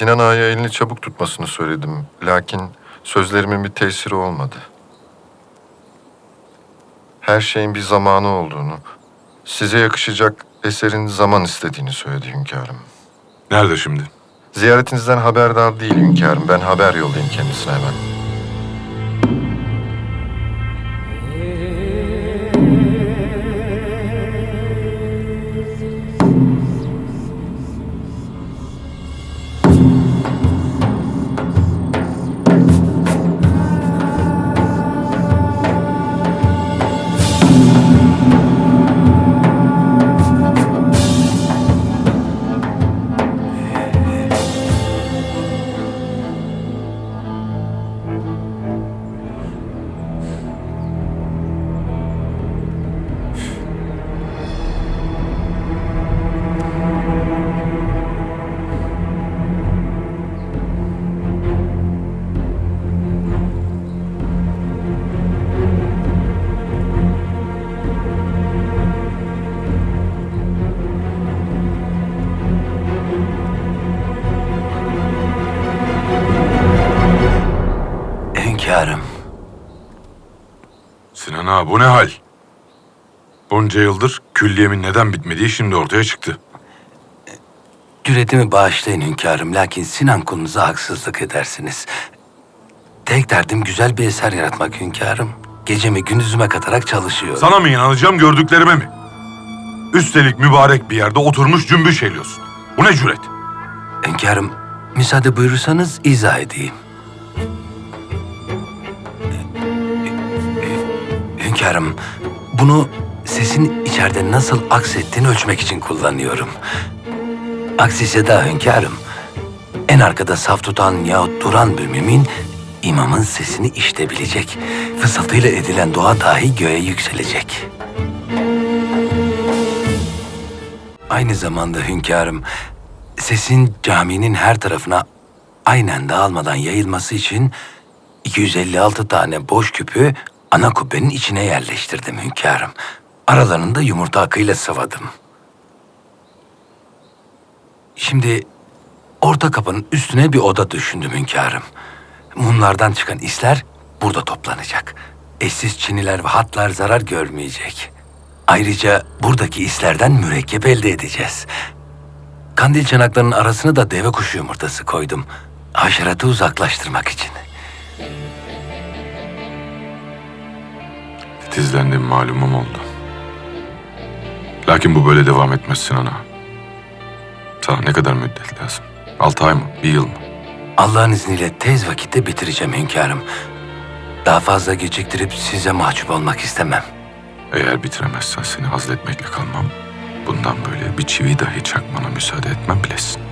Sinan Ağa'ya elini çabuk tutmasını söyledim. Lakin sözlerimin bir tesiri olmadı. Her şeyin bir zamanı olduğunu, size yakışacak eserin zaman istediğini söyledi hünkârım. Nerede şimdi? Ziyaretinizden haberdar değil hünkârım. Ben haber yollayayım kendisine hemen. Hünkârım, Sinan ağa bu ne hal? Bunca yıldır külliyemin neden bitmediği şimdi ortaya çıktı. cüretimi bağışlayın hünkârım. Lakin Sinan kulunuza haksızlık edersiniz. Tek derdim güzel bir eser yaratmak hünkârım. Gecemi gündüzüme katarak çalışıyorum. Sana mı inanacağım gördüklerime mi? Üstelik mübarek bir yerde oturmuş cümbüş eğliyorsun. Bu ne cüret? Hünkârım, müsaade buyurursanız izah edeyim. Hünkârım, bunu sesin içeride nasıl aksettiğini ölçmek için kullanıyorum. Aksi ise daha hünkârım, en arkada saf tutan yahut duran bir mümin, imamın sesini işitebilecek. Fısıltıyla edilen dua dahi göğe yükselecek. Aynı zamanda hünkârım, sesin caminin her tarafına aynen dağılmadan yayılması için 256 tane boş küpü ana kubbenin içine yerleştirdim hünkârım. Aralarını da yumurta akıyla sıvadım. Şimdi orta kapının üstüne bir oda düşündüm hünkârım. Mumlardan çıkan isler burada toplanacak. Eşsiz çiniler ve hatlar zarar görmeyecek. Ayrıca buradaki islerden mürekkep elde edeceğiz. Kandil çanaklarının arasına da deve kuşu yumurtası koydum. Haşeratı uzaklaştırmak için. Titizlendiğim malumum oldu. Lakin bu böyle devam etmez Sinan ağa. Sana ne kadar müddet lazım? Altı ay mı? Bir yıl mı? Allah'ın izniyle tez vakitte bitireceğim hünkârım. Daha fazla geciktirip size mahcup olmak istemem. Eğer bitiremezsen seni azletmekle kalmam. Bundan böyle bir çivi dahi çakmana müsaade etmem bilesin.